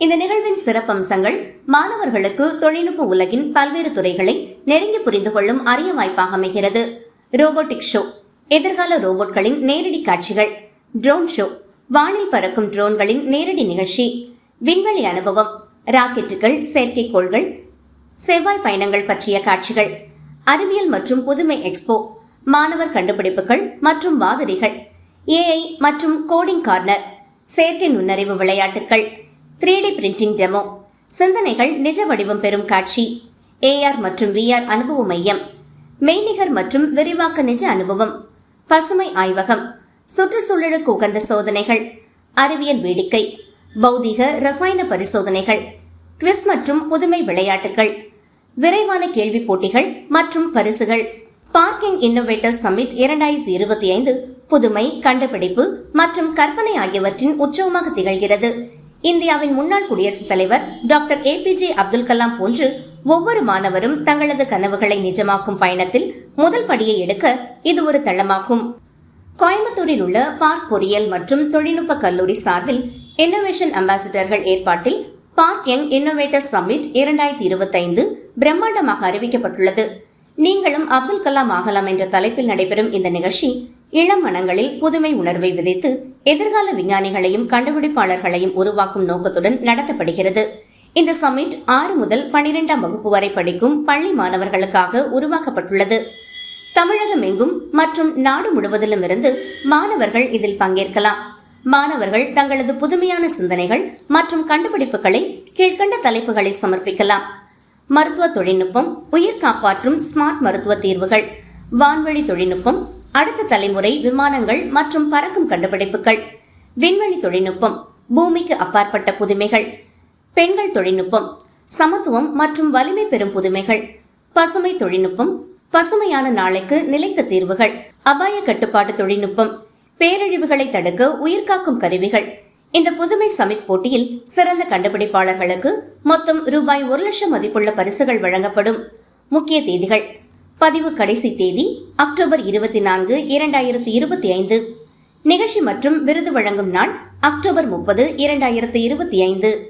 இந்த நிகழ்வின் சிறப்பம்சங்கள் மாணவர்களுக்கு தொழில்நுட்ப உலகின் பல்வேறு துறைகளை நெருங்கி புரிந்து கொள்ளும் அரிய வாய்ப்பாக அமைகிறது. ரோபோட்டிக் ஷோ எதிர்கால ரோபோட்களின் நேரடி காட்சிகள் ட்ரோன் ஷோ வானில் பறக்கும் ட்ரோன்களின் நேரடி நிகழ்ச்சி விண்வெளி அனுபவம் ராக்கெட்டுகள் செயற்கைக்கோள்கள் செவ்வாய் பயணங்கள் பற்றிய காட்சிகள் அறிவியல் மற்றும் புதுமை எக்ஸ்போ மாணவர் கண்டுபிடிப்புகள் மற்றும் மாதிரிகள் ஏஐ மற்றும் கோடிங் கார்னர் செயற்கை நுண்ணறிவு விளையாட்டுகள் த்ரீ டி பிரிண்டிங் டெமோ. சிந்தனைகள் நிஜ வடிவம் பெறும் காட்சி. ஏஆர் மற்றும் விஆர் அனுபவ மையம். மெய்நிகர் மற்றும் விரிவாக்க நிஜ அனுபவம். பசுமை ஆய்வகம். சுற்றுச்சூழலுக்கு உகந்த சோதனைகள். அறிவியல் வேடிக்கை. பௌதிக ரசாயன பரிசோதனைகள். குவிஸ் மற்றும் புதுமை விளையாட்டுகள். விரைவான கேள்வி போட்டிகள் மற்றும் பரிசுகள். பார்க்கிங் இன்னோவேட்டர் சமிட் இரண்டாயிரத்தி இருபத்தி ஐந்து புதுமை கண்டுபிடிப்பு மற்றும் கற்பனை ஆகியவற்றின் உற்சவமாக திகழ்கிறது. இந்தியாவின் முன்னாள் குடியரசுத் தலைவர் டாக்டர் ஏபிஜே அப்துல் கலாம் போன்று ஒவ்வொரு மாணவரும் தங்களது கனவுகளை நிஜமாக்கும் பயணத்தில் முதல் படியை எடுக்க இது ஒரு தளமாகும். கோயம்புத்தூரில் உள்ள பார்க் பொறியியல் மற்றும் தொழில்நுட்ப கல்லூரி சார்பில் இன்னோவேஷன் அம்பாசிடர்கள் ஏற்பாட்டில் பார்க் யங் இன்னோவேட்டர் சம்மிட் இரண்டாயிரத்தி இருபத்தைந்து பிரம்மாண்டமாக அறிவிக்கப்பட்டுள்ளது. நீங்களும் அப்துல் கலாம் ஆகலாம் என்ற தலைப்பில் நடைபெறும் இந்த நிகழ்ச்சி இளம் மனங்களில் புதுமை உணர்வை விதைத்து எதிர்கால விஞ்ஞானிகளையும் கண்டுபிடிப்பாளர்களையும் உருவாக்கும் நோக்கத்துடன் நடத்தப்படுகிறது. இந்த சம்மிட் ஆறு முதல் பனிரெண்டாம் வகுப்பு வரை படிக்கும் பள்ளி மாணவர்களுக்காக உருவாக்கப்பட்டுள்ளது. தமிழகம் எங்கும் மற்றும் நாடு முழுவதிலும் இருந்து மாணவர்கள் இதில் பங்கேற்கலாம். மாணவர்கள் தங்களது புதுமையான சிந்தனைகள் மற்றும் கண்டுபிடிப்புகளை கீழ்கண்ட தலைப்புகளில் சமர்ப்பிக்கலாம். மருத்துவ தொழில்நுட்பம் உயிர் காப்பாற்றும் ஸ்மார்ட் மருத்துவ தீர்வுகள் வான்வழி தொழில்நுட்பம் அடுத்த தலைமுறை விமானங்கள் மற்றும் பறக்கும் கண்டுபிடிப்புகள். விண்வெளி தொழில்நுட்பம் பூமிக்கு அப்பாற்பட்ட புதுமைகள். பெண்கள் தொழில்நுட்பம் சமத்துவம் மற்றும் வலிமை பெறும் புதுமைகள். பசுமை தொழில்நுட்பம் பசுமையான நாளைக்கு நிலைத்த தீர்வுகள். அபாய கட்டுப்பாட்டு தொழில்நுட்பம் பேரழிவுகளை தடுக்க உயிர்காக்கும் கருவிகள். இந்த புதுமை சமிட் போட்டியில் சிறந்த கண்டுபிடிப்பாளர்களுக்கு மொத்தம் ரூபாய் ஒரு லட்சம் மதிப்புள்ள பரிசுகள் வழங்கப்படும். முக்கிய தேதிகள் பதிவு கடைசி தேதி அக்டோபர் இருபத்தி நான்கு இரண்டாயிரத்தி இருபத்தி ஐந்து. நிகழ்ச்சி மற்றும் விருது வழங்கும் நாள் அக்டோபர் முப்பது இரண்டாயிரத்தி இருபத்தி ஐந்து.